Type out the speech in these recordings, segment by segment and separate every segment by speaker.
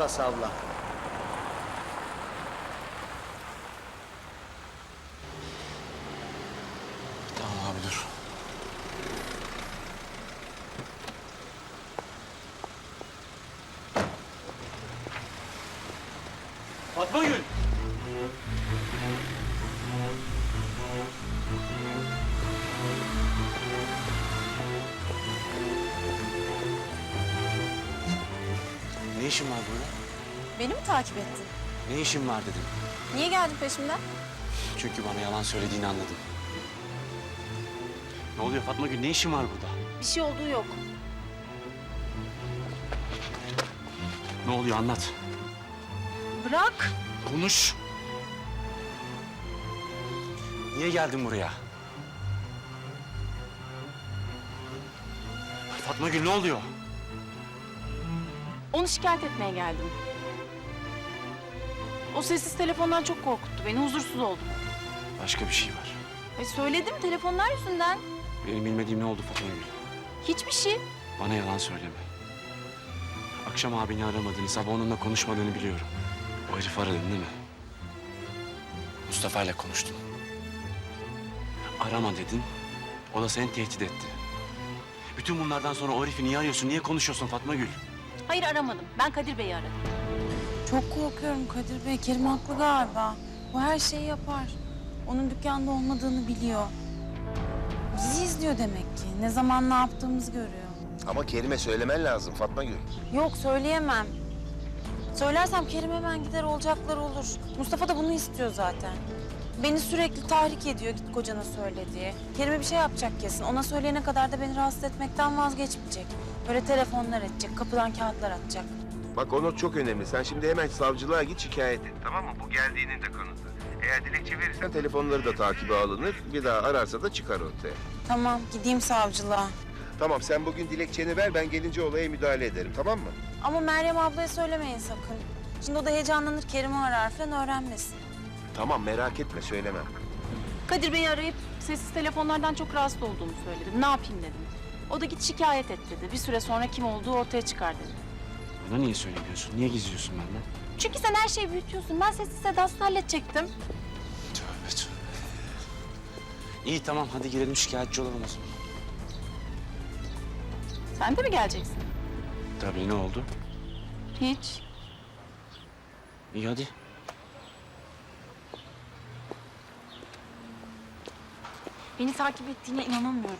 Speaker 1: burası abla.
Speaker 2: Tamam abi dur.
Speaker 1: Fatma Gül!
Speaker 2: Ne işin var burada?
Speaker 3: Beni mi takip ettin?
Speaker 2: Ne işin var dedim.
Speaker 3: Niye geldin peşimden?
Speaker 2: Çünkü bana yalan söylediğini anladım. Ne oluyor Fatma Gül? Ne işin var burada?
Speaker 3: Bir şey olduğu yok.
Speaker 2: Ne oluyor anlat.
Speaker 3: Bırak.
Speaker 2: Konuş. Niye geldin buraya? Fatma Gül ne oluyor?
Speaker 3: Onu şikayet etmeye geldim. O sessiz telefondan çok korkuttu beni. Huzursuz oldum.
Speaker 2: Başka bir şey var.
Speaker 3: E söyledim telefonlar yüzünden.
Speaker 2: Benim bilmediğim ne oldu Fatma Gül?
Speaker 3: Hiçbir şey.
Speaker 2: Bana yalan söyleme. Akşam abini aramadığını, sabah onunla konuşmadığını biliyorum. O herifi aradın değil mi? Mustafa ile konuştun. Arama dedin, o da seni tehdit etti. Bütün bunlardan sonra o herifi niye arıyorsun, niye konuşuyorsun Fatma Gül?
Speaker 3: Hayır aramadım. Ben Kadir Bey'i aradım.
Speaker 4: Çok korkuyorum Kadir Bey. Kerim haklı galiba. Bu her şeyi yapar. Onun dükkanda olmadığını biliyor. Bizi izliyor demek ki. Ne zaman ne yaptığımızı görüyor.
Speaker 5: Ama Kerim'e söylemen lazım Fatma Gül.
Speaker 4: Yok söyleyemem. Söylersem Kerim hemen gider olacaklar olur. Mustafa da bunu istiyor zaten. Beni sürekli tahrik ediyor git kocana söyle diye. Kerim'e bir şey yapacak kesin. Ona söyleyene kadar da beni rahatsız etmekten vazgeçmeyecek. Böyle telefonlar edecek, kapıdan kağıtlar atacak.
Speaker 5: Bak o not çok önemli. Sen şimdi hemen savcılığa git şikayet et. Tamam mı? Bu geldiğinin de kanıtı. Eğer dilekçe verirsen telefonları da takibe alınır. Bir daha ararsa da çıkar ortaya.
Speaker 4: Tamam gideyim savcılığa.
Speaker 5: Tamam sen bugün dilekçeni ver ben gelince olaya müdahale ederim tamam mı?
Speaker 4: Ama Meryem ablaya söylemeyin sakın. Şimdi o da heyecanlanır Kerim'i arar falan öğrenmesin.
Speaker 5: Tamam merak etme söylemem.
Speaker 3: Kadir Bey'i arayıp sessiz telefonlardan çok rahatsız olduğumu söyledim. Ne yapayım dedim. O da git şikayet et dedi. Bir süre sonra kim olduğu ortaya çıkar dedi.
Speaker 2: Bana niye söylemiyorsun, niye gizliyorsun benden?
Speaker 3: Çünkü sen her şeyi büyütüyorsun. Ben sessiz sedasız halledecektim.
Speaker 2: Tövbe tövbe. İyi tamam hadi girelim şikayetçi olalım o zaman.
Speaker 3: Sen de mi geleceksin?
Speaker 2: Tabii ne oldu?
Speaker 3: Hiç.
Speaker 2: İyi hadi.
Speaker 4: Beni takip ettiğine inanamıyorum.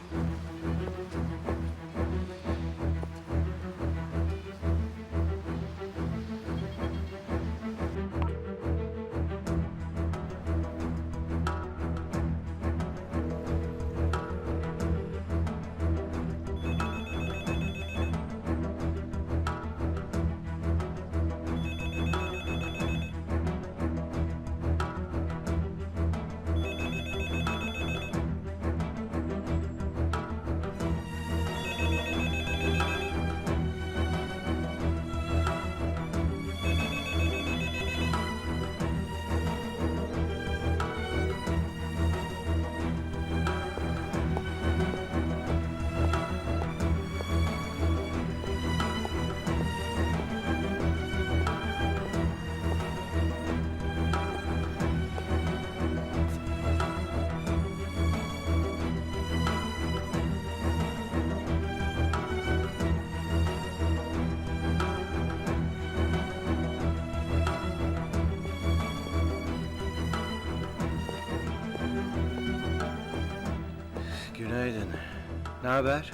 Speaker 6: Ne haber?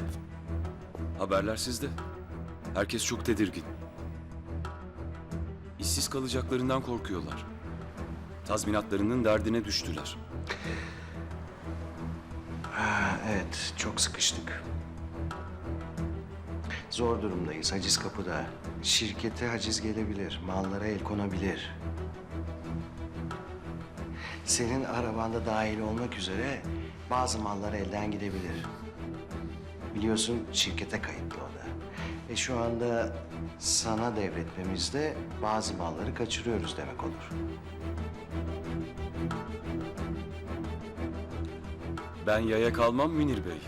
Speaker 7: Haberler sizde. Herkes çok tedirgin. İşsiz kalacaklarından korkuyorlar. Tazminatlarının derdine düştüler.
Speaker 6: Ha, evet, çok sıkıştık. Zor durumdayız. Haciz kapıda. Şirkete haciz gelebilir. Mallara el konabilir. Senin arabanda dahil olmak üzere bazı mallar elden gidebilir. Biliyorsun şirkete kayıtlı o da. Ve şu anda sana devretmemizde bazı malları kaçırıyoruz demek olur.
Speaker 7: Ben yaya kalmam Münir Bey.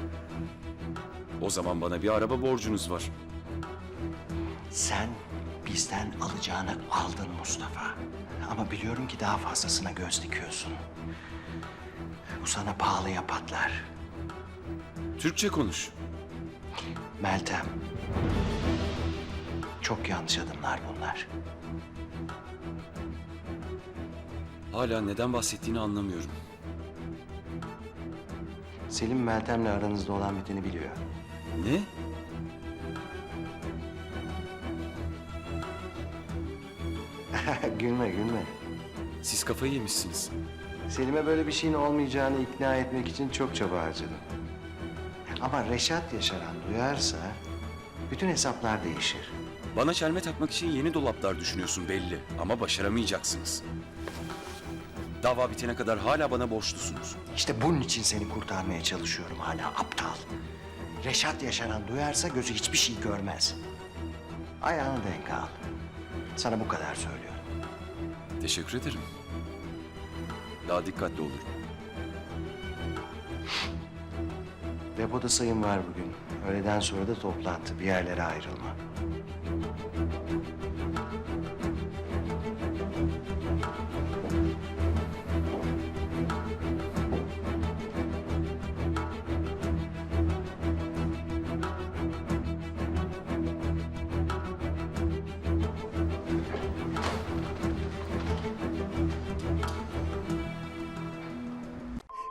Speaker 7: O zaman bana bir araba borcunuz var.
Speaker 6: Sen Bizden alacağını aldın Mustafa. Ama biliyorum ki daha fazlasına göz dikiyorsun. Bu sana pahalıya patlar.
Speaker 7: Türkçe konuş.
Speaker 6: Meltem. Çok yanlış adımlar bunlar.
Speaker 7: Hala neden bahsettiğini anlamıyorum.
Speaker 6: Selim Meltem'le aranızda olan biteni biliyor.
Speaker 7: Ne?
Speaker 6: gülme gülme.
Speaker 7: Siz kafayı yemişsiniz.
Speaker 6: Selim'e böyle bir şeyin olmayacağını ikna etmek için çok çaba harcadım. Ama Reşat Yaşaran duyarsa bütün hesaplar değişir.
Speaker 7: Bana çelme takmak için yeni dolaplar düşünüyorsun belli. Ama başaramayacaksınız. Dava bitene kadar hala bana borçlusunuz.
Speaker 6: İşte bunun için seni kurtarmaya çalışıyorum hala aptal. Reşat Yaşaran duyarsa gözü hiçbir şey görmez. Ayağını denk al. Sana bu kadar söylüyorum.
Speaker 7: Teşekkür ederim. Daha dikkatli olurum.
Speaker 6: Depoda sayım var bugün. Öğleden sonra da toplantı. Bir yerlere ayrılma.